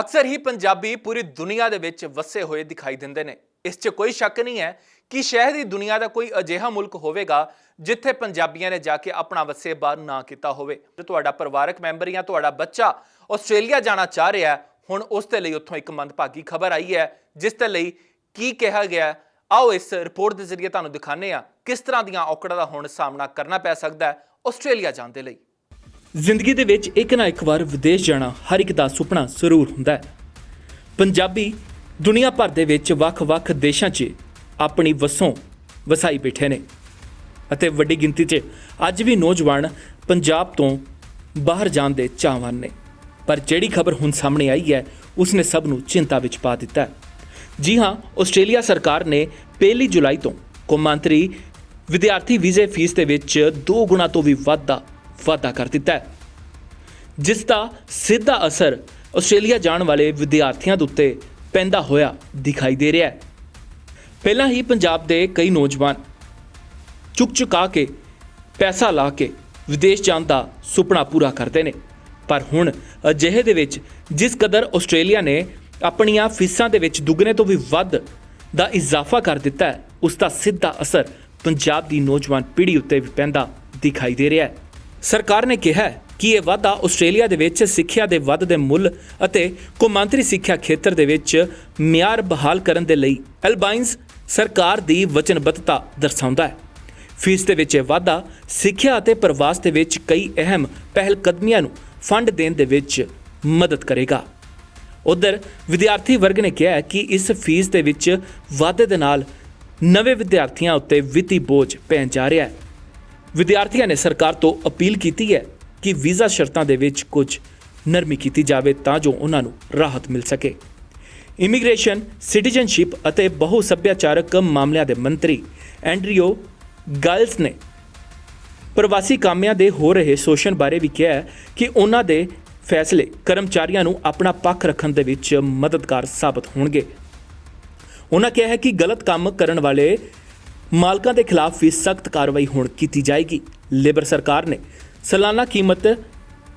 ਅਕਸਰ ਹੀ ਪੰਜਾਬੀ ਪੂਰੀ ਦੁਨੀਆ ਦੇ ਵਿੱਚ ਵਸੇ ਹੋਏ ਦਿਖਾਈ ਦਿੰਦੇ ਨੇ। ਇਸ 'ਚ ਕੋਈ ਸ਼ੱਕ ਨਹੀਂ ਹੈ ਕਿ ਸ਼ਹਿਰ ਦੀ ਦੁਨੀਆ ਦਾ ਕੋਈ ਅਜਿਹਾ ਮੁਲਕ ਹੋਵੇਗਾ ਜਿੱਥੇ ਪੰਜਾਬੀਆਂ ਨੇ ਜਾ ਕੇ ਆਪਣਾ ਵਸੇਬਾ ਨਾ ਕੀਤਾ ਹੋਵੇ। ਜੇ ਤੁਹਾਡਾ ਪਰਿਵਾਰਕ ਮੈਂਬਰ ਜਾਂ ਤੁਹਾਡਾ ਬੱਚਾ ਆਸਟ੍ਰੇਲੀਆ ਜਾਣਾ ਚਾਹ ਰਿਹਾ ਹੈ, ਹੁਣ ਉਸ ਦੇ ਲਈ ਉੱਥੋਂ ਇੱਕ ਮੰਦਭਾਗੀ ਖਬਰ ਆਈ ਹੈ, ਜਿਸ ਦੇ ਲਈ ਕੀ ਕਿਹਾ ਗਿਆ ਆਓ ਇਸ ਰਿਪੋਰਟ ਦੇ ਜ਼ਰੀਏ ਤੁਹਾਨੂੰ ਦਿਖਾਣੇ ਆ ਕਿਸ ਤਰ੍ਹਾਂ ਦੀਆਂ ਔਕੜਾਂ ਦਾ ਹੁਣ ਸਾਹਮਣਾ ਕਰਨਾ ਪੈ ਸਕਦਾ ਹੈ ਆਸਟ੍ਰੇਲੀਆ ਜਾਣ ਦੇ ਲਈ। ਜ਼ਿੰਦਗੀ ਦੇ ਵਿੱਚ ਇੱਕ ਨਾ ਇੱਕ ਵਾਰ ਵਿਦੇਸ਼ ਜਾਣਾ ਹਰ ਇੱਕ ਦਾ ਸੁਪਨਾ ਜ਼ਰੂਰ ਹੁੰਦਾ ਹੈ। ਪੰਜਾਬੀ ਦੁਨੀਆ ਭਰ ਦੇ ਵਿੱਚ ਵੱਖ-ਵੱਖ ਦੇਸ਼ਾਂ 'ਚ ਆਪਣੀ ਵਸੋਂ ਵਸਾਈ ਬੈਠੇ ਨੇ। ਅਤੇ ਵੱਡੀ ਗਿਣਤੀ 'ਚ ਅੱਜ ਵੀ ਨੌਜਵਾਨ ਪੰਜਾਬ ਤੋਂ ਬਾਹਰ ਜਾਣ ਦੇ ਚਾਹਵਾਨ ਨੇ। ਪਰ ਜਿਹੜੀ ਖਬਰ ਹੁਣ ਸਾਹਮਣੇ ਆਈ ਹੈ, ਉਸਨੇ ਸਭ ਨੂੰ ਚਿੰਤਾ ਵਿੱਚ ਪਾ ਦਿੱਤਾ ਹੈ। ਜੀ ਹਾਂ, ਆਸਟ੍ਰੇਲੀਆ ਸਰਕਾਰ ਨੇ ਪਹਿਲੀ ਜੁਲਾਈ ਤੋਂ ਕੌਮਾਂਤਰੀ ਵਿਦਿਆਰਥੀ ਵੀਜ਼ੇ ਫੀਸ ਦੇ ਵਿੱਚ 2 ਗੁਣਾ ਤੋਂ ਵੀ ਵੱਧ ਵਾਧਾ ਕਰ ਦਿੱਤਾ ਹੈ। ਜਿਸ ਦਾ ਸਿੱਧਾ ਅਸਰ ਆਸਟ੍ਰੇਲੀਆ ਜਾਣ ਵਾਲੇ ਵਿਦਿਆਰਥੀਆਂ ਦੇ ਉੱਤੇ ਪੈਂਦਾ ਹੋਇਆ ਦਿਖਾਈ ਦੇ ਰਿਹਾ ਹੈ। ਪਹਿਲਾਂ ਹੀ ਪੰਜਾਬ ਦੇ ਕਈ ਨੌਜਵਾਨ ਚੁੱਕ ਚੁਕਾ ਕੇ ਪੈਸਾ ਲਾ ਕੇ ਵਿਦੇਸ਼ ਜਾਣ ਦਾ ਸੁਪਨਾ ਪੂਰਾ ਕਰਦੇ ਨੇ। ਪਰ ਹੁਣ ਅਜਿਹੇ ਦੇ ਵਿੱਚ ਜਿਸ ਕਦਰ ਆਸਟ੍ਰੇਲੀਆ ਨੇ ਆਪਣੀਆਂ ਫੀਸਾਂ ਦੇ ਵਿੱਚ ਦੁੱਗਣੇ ਤੋਂ ਵੀ ਵੱਧ ਦਾ ਇਜ਼ਾਫਾ ਕਰ ਦਿੱਤਾ ਹੈ, ਉਸ ਦਾ ਸਿੱਧਾ ਅਸਰ ਪੰਜਾਬ ਦੀ ਨੌਜਵਾਨ ਪੀੜ੍ਹੀ ਉੱਤੇ ਵੀ ਪੈਂਦਾ ਦਿਖਾਈ ਦੇ ਰਿਹਾ ਹੈ। ਸਰਕਾਰ ਨੇ ਕਿਹਾ ਹੈ ਕਿ ਇਹ ਵਾਧਾ ਆਸਟ੍ਰੇਲੀਆ ਦੇ ਵਿੱਚ ਸਿੱਖਿਆ ਦੇ ਵੱਧ ਦੇ ਮੁੱਲ ਅਤੇ ਕੌਮਾਂਤਰੀ ਸਿੱਖਿਆ ਖੇਤਰ ਦੇ ਵਿੱਚ ਮਿਆਰ ਬਹਾਲ ਕਰਨ ਦੇ ਲਈ ਐਲਬਾਈਨਸ ਸਰਕਾਰ ਦੀ ਵਚਨਬੱਧਤਾ ਦਰਸਾਉਂਦਾ ਹੈ। ਫੀਸ ਦੇ ਵਿੱਚ ਇਹ ਵਾਧਾ ਸਿੱਖਿਆ ਅਤੇ ਪ੍ਰਵਾਸ ਦੇ ਵਿੱਚ ਕਈ ਅਹਿਮ ਪਹਿਲ ਕਦਮੀਆਂ ਨੂੰ ਫੰਡ ਦੇਣ ਦੇ ਵਿੱਚ ਮਦਦ ਕਰੇਗਾ। ਉਧਰ ਵਿਦਿਆਰਥੀ ਵਰਗ ਨੇ ਕਿਹਾ ਕਿ ਇਸ ਫੀਸ ਦੇ ਵਿੱਚ ਵਾਧੇ ਦੇ ਨਾਲ ਨਵੇਂ ਵਿਦਿਆਰਥੀਆਂ ਉੱਤੇ ਵਿੱਤੀ ਬੋਝ ਪੈਣ ਜਾ ਰਿਹਾ ਹੈ। ਵਿਦਿਆਰਥੀਆਂ ਨੇ ਸਰਕਾਰ ਤੋਂ ਅਪੀਲ ਕੀਤੀ ਹੈ ਕਿ ਵੀਜ਼ਾ ਸ਼ਰਤਾਂ ਦੇ ਵਿੱਚ ਕੁਝ ਨਰਮੀ ਕੀਤੀ ਜਾਵੇ ਤਾਂ ਜੋ ਉਹਨਾਂ ਨੂੰ ਰਾਹਤ ਮਿਲ ਸਕੇ। ਇਮੀਗ੍ਰੇਸ਼ਨ, ਸਿਟੀਜ਼ਨਸ਼ਿਪ ਅਤੇ ਬਹੁ ਸੱਭਿਆਚਾਰਕ ਮਾਮਲਿਆਂ ਦੇ ਮੰਤਰੀ ਐਂਡਰੀਓ ਗਾਇਲਸ ਨੇ ਪ੍ਰਵਾਸੀ ਕਾਮਿਆਂ ਦੇ ਹੋ ਰਹੇ ਸ਼ੋਸ਼ਣ ਬਾਰੇ ਵੀ ਕਿਹਾ ਕਿ ਉਹਨਾਂ ਦੇ ਫੈਸਲੇ ਕਰਮਚਾਰੀਆਂ ਨੂੰ ਆਪਣਾ ਪੱਖ ਰੱਖਣ ਦੇ ਵਿੱਚ ਮਦਦਗਾਰ ਸਾਬਤ ਹੋਣਗੇ। ਉਹਨਾਂ ਕਿਹਾ ਹੈ ਕਿ ਗਲਤ ਕੰਮ ਕਰਨ ਵਾਲੇ ਮਾਲਕਾਂ ਦੇ ਖਿਲਾਫ ਵੀ ਸਖਤ ਕਾਰਵਾਈ ਹੁਣ ਕੀਤੀ ਜਾਏਗੀ। ਲੇਬਰ ਸਰਕਾਰ ਨੇ ਸਾਲਾਨਾ ਕੀਮਤ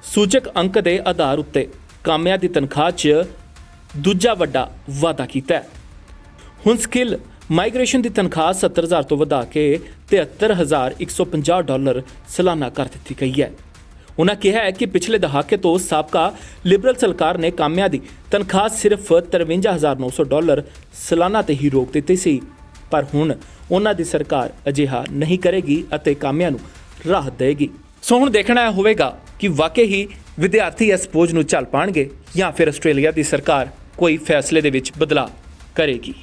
ਸੂਚਕ ਅੰਕ ਦੇ ਆਧਾਰ ਉੱਤੇ ਕਾਮਿਆਂ ਦੀ ਤਨਖਾਹ 'ਚ ਦੂਜਾ ਵੱਡਾ ਵਾਅਦਾ ਕੀਤਾ ਹੈ। ਹੁਣ ਸਕਿੱਲ ਮਾਈਗ੍ਰੇਸ਼ਨ ਦੀ ਤਨਖਾਹ 70000 ਤੋਂ ਵਧਾ ਕੇ 73150 ਡਾਲਰ ਸਾਲਾਨਾ ਕਰ ਦਿੱਤੀ ਗਈ ਹੈ। ਉਹਨਾਂ ਕਿਹਾ ਹੈ ਕਿ ਪਿਛਲੇ ਦਹਾਕੇ ਤੋਂ ਸਾਬਕਾ ਲਿਬਰਲ ਸਰਕਾਰ ਨੇ ਕਾਮਿਆਂ ਦੀ ਤਨਖਾਹ ਸਿਰਫ 53900 ਡਾਲਰ ਸਾਲਾਨਾ ਤੇ ਹੀ ਰੋਕ ਦਿੱਤੀ ਸੀ। ਪਰ ਹੁਣ ਉਹਨਾਂ ਦੀ ਸਰਕਾਰ ਅਜਿਹਾ ਨਹੀਂ ਕਰੇਗੀ ਅਤੇ ਕਾਮਿਆਂ ਨੂੰ ਰਾਹਤ ਦੇਵੇਗੀ ਸੋ ਹੁਣ ਦੇਖਣਾ ਇਹ ਹੋਵੇਗਾ ਕਿ ਵਾਕਈ ਹੀ ਵਿਦਿਆਰਥੀ ਇਸ ਬੋਝ ਨੂੰ ਝੱਲ ਪਾਣਗੇ ਜਾਂ ਫਿਰ ਆਸਟ੍ਰੇਲੀਆ ਦੀ ਸਰਕਾਰ ਕੋਈ ਫੈਸਲੇ ਦੇ ਵਿੱਚ ਬਦਲਾਅ ਕਰੇਗੀ।